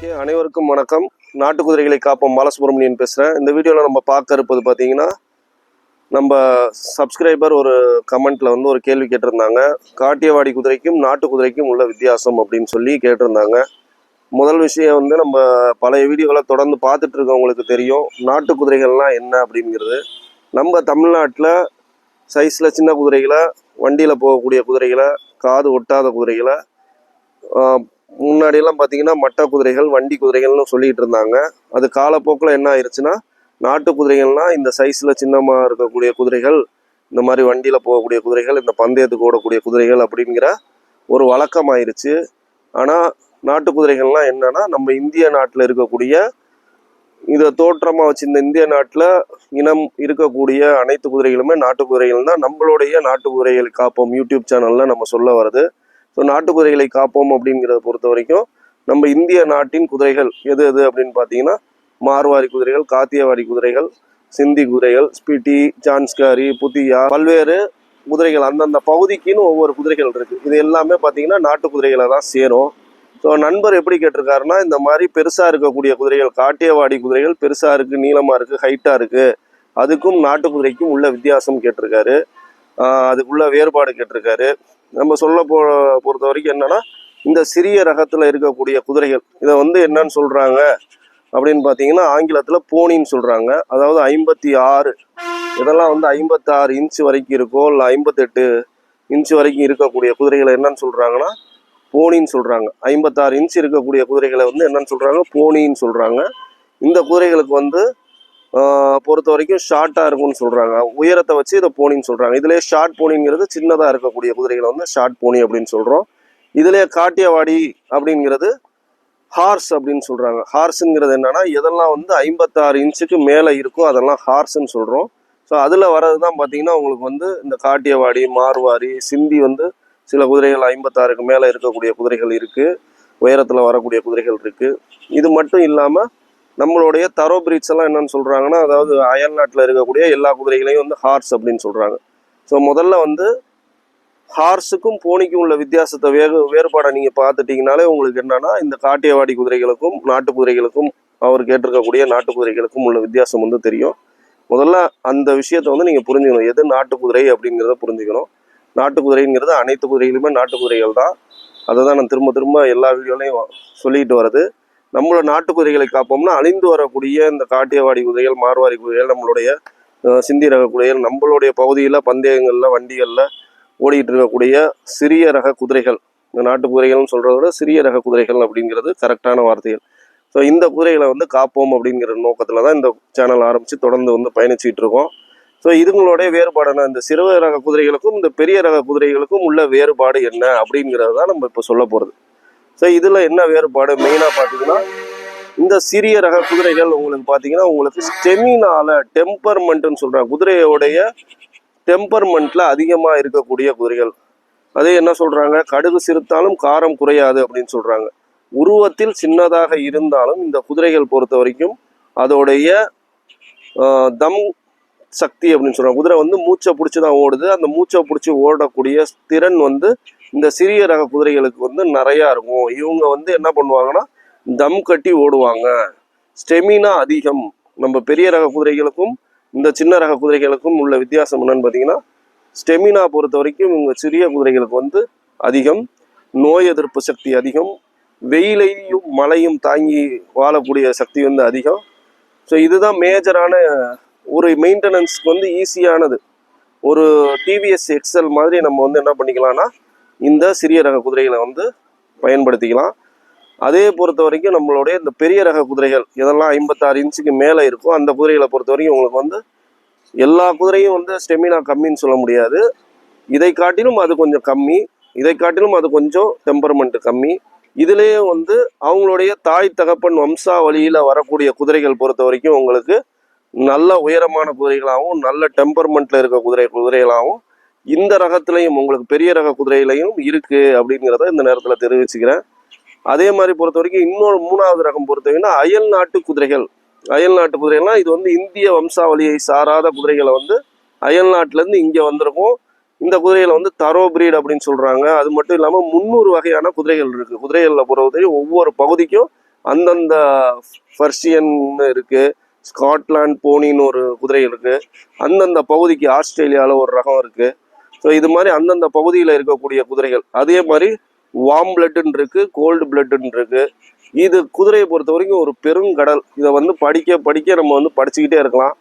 Okay அனைவருக்கும் வணக்கம். நாட்டு குதிரைகளை காப்போம் பாலசுப்ரமணியன் பேசுகிறேன் இந்த வீடியோவில் நம்ம பார்க்க இருப்பது பார்த்தீங்கன்னா நம்ம சப்ஸ்கிரைபர் ஒரு கமெண்ட்டில் வந்து ஒரு கேள்வி கேட்டிருந்தாங்க. காட்டியவாடி குதிரைக்கும் நாட்டு குதிரைக்கும் உள்ள வித்தியாசம் அப்படின்னு சொல்லி கேட்டிருந்தாங்க. முதல் விஷயம் வந்து நம்ம பழைய வீடியோவில் தொடர்ந்து பார்த்துட்டு இருக்கவங்களுக்கு தெரியும் நாட்டு குதிரைகள்லாம் என்ன அப்படிங்கிறது. நம்ம தமிழ்நாட்டில் சைஸில் சின்ன குதிரைகளை வண்டியில் போகக்கூடிய குதிரைகளை காது ஒட்டாத குதிரைகளை முன்னாடியெல்லாம் பார்த்தீங்கன்னா மட்ட குதிரைகள் வண்டி குதிரைகள்னு சொல்லிகிட்டு இருந்தாங்க. அது காலப்போக்கில் என்ன ஆயிடுச்சுன்னா நாட்டு குதிரைகள்னால் இந்த சைஸில் சின்னமாக இருக்கக்கூடிய குதிரைகள் இந்த மாதிரி வண்டியில் போகக்கூடிய குதிரைகள் இந்த பந்தயத்துக்கு ஓடக்கூடிய குதிரைகள் அப்படிங்கிற ஒரு வழக்கம் ஆயிடுச்சு ஆனால் நாட்டு குதிரைகள்லாம் என்னன்னா நம்ம இந்திய நாட்டில் இருக்கக்கூடிய இதை தோற்றமாக வச்சு இந்த இந்திய நாட்டில் இனம் இருக்கக்கூடிய அனைத்து குதிரைகளுமே நாட்டு குதிரைகள் தான் நம்மளுடைய நாட்டு குதிரைகளை காப்போம். யூடியூப் சேனலில் நம்ம சொல்ல வருது ஸோ நாட்டு குதிரைகளை காப்போம் அப்படிங்கிறத பொறுத்த வரைக்கும் நம்ம இந்திய நாட்டின் குதிரைகள் எது எது அப்படின்னு பார்த்தீங்கன்னா மார்வாரி குதிரைகள் காத்தியவாடி குதிரைகள் சிந்தி குதிரைகள் ஸ்பிட்டி ஜான்ஸ்காரி புத்தியா பல்வேறு குதிரைகள். அந்தந்த பகுதிக்குன்னு ஒவ்வொரு குதிரைகள் இருக்கு. இது எல்லாமே பார்த்தீங்கன்னா நாட்டு குதிரைகளை தான் சேரும். ஸோ நண்பர் எப்படி கேட்டிருக்காருன்னா இந்த மாதிரி பெருசாக இருக்கக்கூடிய குதிரைகள் காட்டியவாடி குதிரைகள் பெருசாக இருக்குது நீளமாக இருக்குது ஹைட்டாக இருக்குது அதுக்கும் நாட்டு குதிரைக்கும் உள்ள வித்தியாசம் கேட்டிருக்காரு. அதுக்குள்ள வேறுபாடு கேட்டிருக்காரு. நம்ம சொல்ல போ பொறுத்த வரைக்கும் என்னன்னா இந்த சிறிய ரகத்தில் இருக்கக்கூடிய குதிரைகள் இதை வந்து என்னன்னு சொல்கிறாங்க அப்படின்னு பார்த்தீங்கன்னா ஆங்கிலத்தில் போனின்னு சொல்கிறாங்க அதாவது ஐம்பத்தி ஆறு இதெல்லாம் வந்து ஐம்பத்தாறு இன்ச் வரைக்கும் இருக்கும் இல்லை ஐம்பத்தெட்டு இன்ச் வரைக்கும் இருக்கக்கூடிய குதிரைகளை என்னன்னு சொல்கிறாங்கன்னா போனின்னு சொல்கிறாங்க ஐம்பத்தாறு இன்ச் இருக்கக்கூடிய குதிரைகளை வந்து என்னன்னு சொல்கிறாங்க போனின்னு சொல்கிறாங்க இந்த குதிரைகளுக்கு வந்து பொறுத்த வரைக்கும் ஷார்ட்டாக இருக்கும்னு சொல்கிறாங்க உயரத்தை வச்சு இதை போனின்னு சொல்கிறாங்க இதுலேயே ஷார்ட் போனிங்கிறது சின்னதாக இருக்கக்கூடிய குதிரைகளை வந்து ஷார்ட் போனி அப்படின்னு சொல்கிறோம் இதுலேயே காட்டியவாடி அப்படிங்கிறது ஹார்ஸ் அப்படின்னு சொல்கிறாங்க ஹார்ஸுங்கிறது என்னென்னா எதெல்லாம் வந்து ஐம்பத்தாறு இன்ச்சுக்கு மேலே இருக்கோ அதெல்லாம் ஹார்ஸ்ன்னு சொல்கிறோம் ஸோ அதில் வர்றது தான் பார்த்தீங்கன்னா உங்களுக்கு வந்து இந்த காட்டியவாடி மார்வாரி சிந்தி வந்து சில குதிரைகள் ஐம்பத்தாறுக்கு மேலே இருக்கக்கூடிய குதிரைகள் இருக்குது உயரத்தில் வரக்கூடிய குதிரைகள் இருக்குது இது மட்டும் இல்லாமல் நம்மளுடைய தரோ பிரீட்ஸ் எல்லாம் என்னன்னு சொல்கிறாங்கன்னா அதாவது அயல் நாட்டில் இருக்கக்கூடிய எல்லா குதிரைகளையும் வந்து ஹார்ஸ் அப்படின்னு சொல்கிறாங்க ஸோ முதல்ல வந்து ஹார்ஸுக்கும் போனிக்கும் உள்ள வித்தியாசத்தை வேக வேறுபாடை நீங்கள் பார்த்துட்டிங்கனாலே உங்களுக்கு என்னன்னா இந்த காட்டியவாடி குதிரைகளுக்கும் நாட்டு குதிரைகளுக்கும் அவர் கேட்டிருக்கக்கூடிய நாட்டு குதிரைகளுக்கும் உள்ள வித்தியாசம் வந்து தெரியும். முதல்ல அந்த விஷயத்தை வந்து நீங்கள் புரிஞ்சுக்கணும். எது நாட்டு குதிரை அப்படிங்கிறத புரிஞ்சுக்கணும். நாட்டு குதிரைங்கிறது அனைத்து குதிரைகளுமே நாட்டு குதிரைகள் தான். அதை தான் நான் திரும்ப திரும்ப எல்லா வீடியோலையும் சொல்லிட்டு வர்றது. நம்மளோட நாட்டு குதிரைகளை காப்போம்னா அழிந்து வரக்கூடிய இந்த காட்டியவாடி குதிரைகள் மார்வாரி குதிரைகள் நம்மளுடைய சிந்தி ரக குதிரைகள் நம்மளுடைய பகுதியில் பந்தயங்களில் வண்டிகளில் ஓடிக்கிட்டு இருக்கக்கூடிய சிறிய ரக குதிரைகள். இந்த நாட்டு குதிரைகள்னு சொல்கிறத விட சிறிய ரக குதிரைகள் அப்படிங்கிறது கரெக்டான வார்த்தைகள். ஸோ இந்த குதிரைகளை வந்து காப்போம் அப்படிங்கிற நோக்கத்தில் தான் இந்த சேனல் ஆரம்பித்து தொடர்ந்து வந்து பயணிச்சுட்டு இருக்கோம். ஸோ இதுங்களுடைய வேறுபாடான இந்த சிறு ரக குதிரைகளுக்கும் இந்த பெரிய ரக குதிரைகளுக்கும் உள்ள வேறுபாடு என்ன அப்படிங்கிறது தான் நம்ம இப்போ சொல்ல போகிறது ஸோ இதில் என்ன வேறுபாடு? மெயினாக பார்த்தீங்கன்னா இந்த சிறிய ரக குதிரைகள் உங்களுக்கு பார்த்தீங்கன்னா உங்களுக்கு ஸ்டெமினால டெம்பர்மெண்ட்னு சொல்கிறாங்க குதிரையோடைய டெம்பர்மெண்ட்டில் அதிகமாக இருக்கக்கூடிய குதிரைகள். அதே என்ன சொல்கிறாங்க கடுகு சிறுத்தாலும் காரம் குறையாது அப்படின்னு சொல்கிறாங்க உருவத்தில் சின்னதாக இருந்தாலும் இந்த குதிரைகள் பொறுத்த வரைக்கும் அதோடைய தம் சக்தி அப்படின்னு சொல்கிறாங்க குதிரை வந்து மூச்சை பிடிச்சி தான் ஓடுது. அந்த மூச்சை பிடிச்சி ஓடக்கூடிய திறன் வந்து இந்த சிறிய ரக குதிரைகளுக்கு வந்து நிறையா இருக்கும். இவங்க வந்து என்ன பண்ணுவாங்கன்னா தம் கட்டி ஓடுவாங்க. ஸ்டெமினா அதிகம். நம்ம பெரிய ரக குதிரைகளுக்கும் இந்த சின்ன ரக குதிரைகளுக்கும் உள்ள வித்தியாசம் என்னன்னு பார்த்தீங்கன்னா ஸ்டெமினா பொறுத்த வரைக்கும் இவங்க சிறிய குதிரைகளுக்கு வந்து அதிகம். நோய் எதிர்ப்பு சக்தி அதிகம். வெயிலையும் மழையும் தாங்கி வாழக்கூடிய சக்தி வந்து அதிகம். ஸோ இதுதான் மேஜரான ஒரு மெயின்டெனன்ஸ்க்கு வந்து ஈஸியானது. ஒரு டிவிஎஸ் எக்ஸல் மாதிரி நம்ம வந்து என்ன பண்ணிக்கலாம்னா இந்த சிறிய ரக குதிரைகளை வந்து பயன்படுத்திக்கலாம். அதே பொறுத்த வரைக்கும் நம்மளுடைய இந்த பெரிய ரக குதிரைகள் இதெல்லாம் ஐம்பத்தாறு இன்ச்சுக்கு மேலே இருக்கும் அந்த குதிரைகளை பொறுத்த வரைக்கும் உங்களுக்கு வந்து எல்லா குதிரையும் வந்து ஸ்டெமினா கம்மின்னு சொல்ல முடியாது. இதை காட்டிலும் அது கொஞ்சம் கம்மி இதை காட்டிலும் அது கொஞ்சம் டெம்பர்மெண்ட்டு கம்மி. இதுலேயே வந்து அவங்களுடைய தாய் தகப்பன் வம்சாவளியில் வரக்கூடிய குதிரைகள் பொறுத்த வரைக்கும் உங்களுக்கு நல்ல உயரமான குதிரைகளாகவும் நல்ல டெம்பர்மெண்ட்டில் இருக்க குதிரை குதிரைகளாகவும் இந்த ரகத்திலையும் உங்களுக்கு பெரிய ரக குதிரையிலையும் இருக்கு அப்படிங்கிறத இந்த நேரத்தில் தெரிவிச்சுக்கிறேன். அதே மாதிரி பொறுத்த வரைக்கும் இன்னொரு மூணாவது ரகம் பொறுத்தவரைக்கும் அயல் நாட்டு குதிரைகள். அயல் நாட்டு குதிரைகள்லாம் இது வந்து இந்திய வம்சாவளியை சாராத குதிரைகளை வந்து அயல் நாட்டிலேருந்து இங்கே வந்திருக்கும். இந்த குதிரைகளை வந்து தரோ பிரீட் அப்படின்னு சொல்கிறாங்க அது மட்டும் இல்லாமல் முந்நூறு வகையான குதிரைகள் இருக்குது குதிரைகளில் பொறுத்தவரைக்கும் ஒவ்வொரு பகுதிக்கும் அந்தந்த ஃபர்ஷியன் இருக்கு. ஸ்காட்லாண்ட் போனின்னு ஒரு குதிரை இருக்குது அந்தந்த பகுதிக்கு ஆஸ்திரேலியாவில் ஒரு ரகம் இருக்குது ஸோ இது மாதிரி அந்தந்த பகுதியில் இருக்கக்கூடிய குதிரைகள். அதே மாதிரி வார்ம் பிளட்டுன்னு இருக்குது கோல்டு பிளட்டுன்னு இருக்குது இது குதிரையை பொறுத்த வரைக்கும் ஒரு பெருங்கடல். இதை வந்து படிக்க படிக்க நம்ம வந்து படிச்சுக்கிட்டே இருக்கலாம்.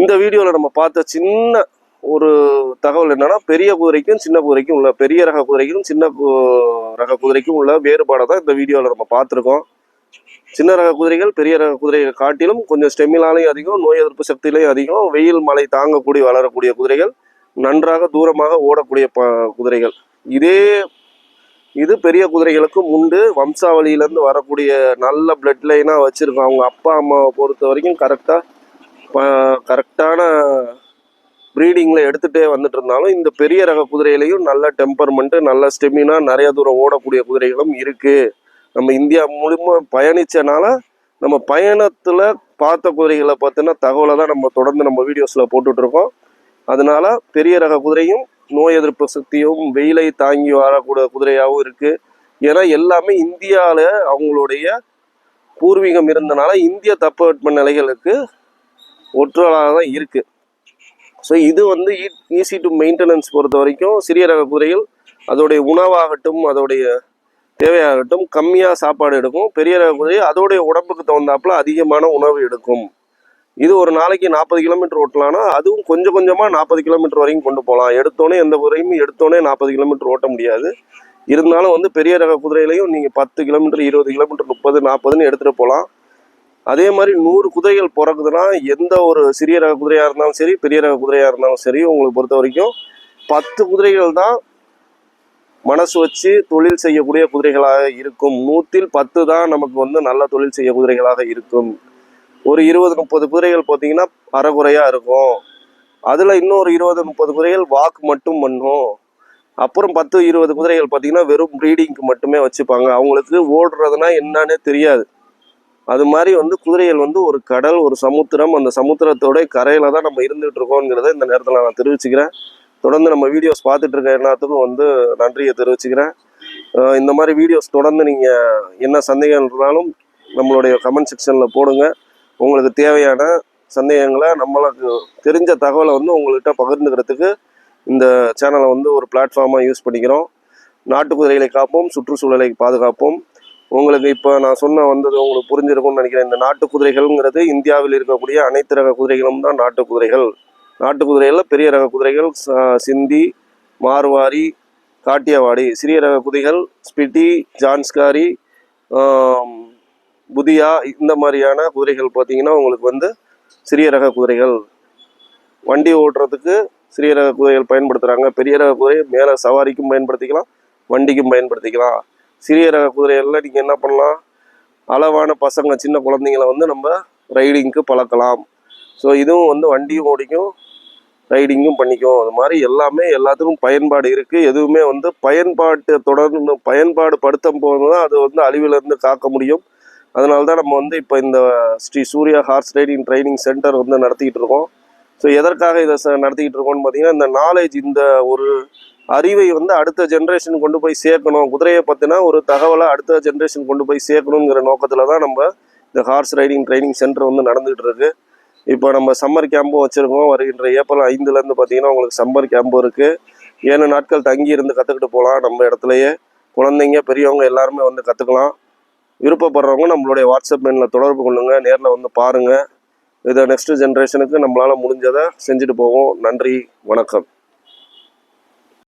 இந்த வீடியோவில் நம்ம பார்த்த சின்ன ஒரு தகவல் என்னன்னா பெரிய குதிரைக்கும் சின்ன குதிரைக்கும் உள்ள பெரிய ரக குதிரைக்கும் சின்ன ரக குதிரைக்கும் உள்ள வேறுபாடை தான் இந்த வீடியோவில் நம்ம பார்த்துருக்கோம். சின்ன ரக குதிரைகள் பெரிய ரக குதிரையை காட்டிலும் கொஞ்சம் ஸ்டெமிலாலையும் அதிகம் நோய் எதிர்ப்பு சக்தியிலையும் அதிகம் வெயில் மழை தாங்கக்கூடிய வளரக்கூடிய குதிரைகள் நன்றாக தூரமாக ஓடக்கூடிய ப குதிரைகள். இதே இது பெரிய குதிரைகளுக்கும் உண்டு. வம்சாவளியிலேருந்து வரக்கூடிய நல்ல பிளட் லைனாக வச்சுருக்கோம். அவங்க அப்பா அம்மாவை பொறுத்த வரைக்கும் கரெக்டாக கரெக்டான ப்ரீடிங்கில் எடுத்துகிட்டே வந்துட்டு இருந்தாலும் இந்த பெரிய ரக குதிரையிலையும் நல்ல டெம்பர்மெண்ட்டு நல்ல ஸ்டெமினா நிறைய தூரம் ஓடக்கூடிய குதிரைகளும் இருக்குது நம்ம இந்தியா மூலிமா பயணித்தனால நம்ம பயணத்தில் பார்த்த குதிரைகளை பார்த்தீங்கன்னா தகவலை தான் நம்ம தொடர்ந்து நம்ம வீடியோஸில் போட்டுட்ருக்கோம். அதனால பெரிய ரக குதிரையும் நோய் எதிர்ப்பு சக்தியும் வெயிலை தாங்கி வரக்கூடிய குதிரையாகவும் இருக்குது ஏன்னா எல்லாமே இந்தியாவில் அவங்களுடைய பூர்வீகம் இருந்தனால இந்திய தட்பவெட்ப நிலைகளுக்கு ஒற்றலாக தான் இருக்குது ஸோ இது வந்து ஈஸி டு மெயின்டெனன்ஸ் பொறுத்த வரைக்கும் சிறிய ரக குதிரைகள் அதோடைய உணவாகட்டும் அதோடைய தேவையாகட்டும் கம்மியாக சாப்பாடு எடுக்கும். பெரிய குதிரை அதோடைய உடம்புக்கு தகுந்தாப்புல அதிகமான உணவு எடுக்கும். இது ஒரு நாளைக்கு நாற்பது கிலோமீட்டர் ஓட்டலாம்னா அதுவும் கொஞ்சம் கொஞ்சமாக நாற்பது கிலோமீட்டர் வரைக்கும் கொண்டு போகலாம். எடுத்தோடனே எந்த குதிரையும் எடுத்தோடனே நாற்பது கிலோமீட்டர் ஓட்ட முடியாது. இருந்தாலும் வந்து பெரிய ரக குதிரையிலையும் நீங்கள் பத்து கிலோமீட்டர் இருபது கிலோமீட்டர் முப்பது நாற்பதுன்னு எடுத்துகிட்டு போகலாம். அதே மாதிரி நூறு குதிரைகள் பிறக்குதுன்னா எந்த ஒரு சிறிய ரக குதிரையாக இருந்தாலும் சரி பெரிய ரக குதிரையாக இருந்தாலும் சரி உங்களுக்கு பொறுத்த வரைக்கும் பத்து குதிரைகள் தான் மனசு வச்சு தொழில் செய்யக்கூடிய குதிரைகளாக இருக்கும். நூற்றில் பத்து தான் நமக்கு வந்து நல்ல தொழில் செய்ய குதிரைகளாக இருக்கும். ஒரு இருபது முப்பது குதிரைகள் பார்த்தீங்கன்னா அறகுறையாக இருக்கும். அதில் இன்னொரு இருபது முப்பது குதிரைகள் வாக்கு மட்டும் பண்ணும். அப்புறம் பத்து இருபது குதிரைகள் பார்த்தீங்கன்னா வெறும் ப்ரீடிங்க்கு மட்டுமே வச்சுப்பாங்க. அவங்களுக்கு ஓடுறதுனா என்னன்னே தெரியாது. அது மாதிரி வந்து குதிரைகள் வந்து ஒரு கடல் ஒரு சமுத்திரம். அந்த சமுத்திரத்தோட கரையில் தான் நம்ம இருந்துகிட்டு இருக்கோங்கிறத இந்த நேரத்தில் நான் தெரிவிச்சுக்கிறேன். தொடர்ந்து நம்ம வீடியோஸ் பார்த்துட்டு இருக்க எல்லாத்துக்கும் வந்து நன்றியை தெரிவிச்சுக்கிறேன். இந்த மாதிரி வீடியோஸ் தொடர்ந்து நீங்கள் என்ன சந்தேகம் இருந்தாலும் நம்மளுடைய கமெண்ட் செக்ஷனில் போடுங்க. உங்களுக்கு தேவையான சந்தேகங்களை நம்மளுக்கு தெரிஞ்ச தகவலை வந்து உங்கள்கிட்ட பகிர்ந்துக்கிறதுக்கு இந்த சேனலை வந்து ஒரு பிளாட்ஃபார்மாக யூஸ் பண்ணிக்கிறோம். நாட்டு குதிரைகளை காப்போம் சுற்றுச்சூழலை பாதுகாப்போம். உங்களுக்கு இப்போ நான் சொன்ன வந்தது உங்களுக்கு புரிஞ்சிருக்கும்னு நினைக்கிறேன். இந்த நாட்டு குதிரைகள்ங்கிறது இந்தியாவில் இருக்கக்கூடிய அனைத்து ரக குதிரைகளும் தான் நாட்டு குதிரைகள் நாட்டு குதிரைகளில் பெரிய ரக குதிரைகள் சிந்தி மார்வாரி காட்டியவாடி சிறிய ரக குதிரைகள் ஸ்பிட்டி ஜான்ஸ்காரி புதியா இந்த மாதிரியான குதிரைகள் பார்த்தீங்கன்னா உங்களுக்கு வந்து சிறிய ரக குதிரைகள். வண்டி ஓட்டுறதுக்கு சிறிய ரக குதிரைகள் பயன்படுத்துகிறாங்க பெரிய ரக குதிரை மேலே சவாரிக்கும் பயன்படுத்திக்கலாம் வண்டிக்கும் பயன்படுத்திக்கலாம். சிறிய ரக குதிரைகளில் நீங்கள் என்ன பண்ணலாம்? அளவான பசங்க சின்ன குழந்தைங்கள வந்து நம்ம ரைடிங்க்கு பழக்கலாம். ஸோ இதுவும் வந்து வண்டியும் ஓடிக்கும் ரைடிங்கும் பண்ணிக்கும். அது மாதிரி எல்லாமே எல்லாத்துக்கும் பயன்பாடு இருக்குது எதுவுமே வந்து பயன்பாட்டு தொடர்ந்து பயன்பாடு படுத்தும் போது தான் அது வந்து அழிவிலிருந்து காக்க முடியும். அதனால தான் நம்ம வந்து இப்போ இந்த Sri Surya horse riding training centre வந்து நடத்திக்கிட்டு இருக்கோம். ஸோ எதற்காக இதை ச- நடத்திக்கிட்டு இருக்கோம்னு பார்த்தீங்கன்னா இந்த நாலேஜ் இந்த ஒரு அறிவை வந்து அடுத்த ஜென்ரேஷன் கொண்டு போய் சேர்க்கணும். குதிரையை பற்றினா ஒரு தகவலை அடுத்த ஜென்ரேஷன் கொண்டு போய் சேர்க்கணுங்கிற நோக்கத்தில் தான் நம்ம இந்த ஹார்ஸ் ரைடிங் ட்ரைனிங் சென்டர் வந்து நடந்துகிட்டு இருக்குது இப்போ நம்ம சம்மர் கேம்பும் வச்சுருக்கோம். வருகின்ற ஏப்ரல் ஐந்துலேருந்து பார்த்தீங்கன்னா உங்களுக்கு சம்மர் கேம்பும் இருக்குது ஏழு நாட்கள் தங்கி இருந்து கற்றுக்கிட்டு போகலாம் நம்ம இடத்துலையே குழந்தைங்க பெரியவங்க எல்லாருமே வந்து கற்றுக்கலாம் விருப்பப்படுறவங்க நம்மளுடைய வாட்ஸ்அப் எண்ணில் தொடர்பு கொள்ளுங்கள் நேரில் வந்து பாருங்கள் இதை நெக்ஸ்ட் ஜென்ரேஷனுக்கு நம்மளால் முடிஞ்சதை செஞ்சுட்டு போவோம். நன்றி வணக்கம்.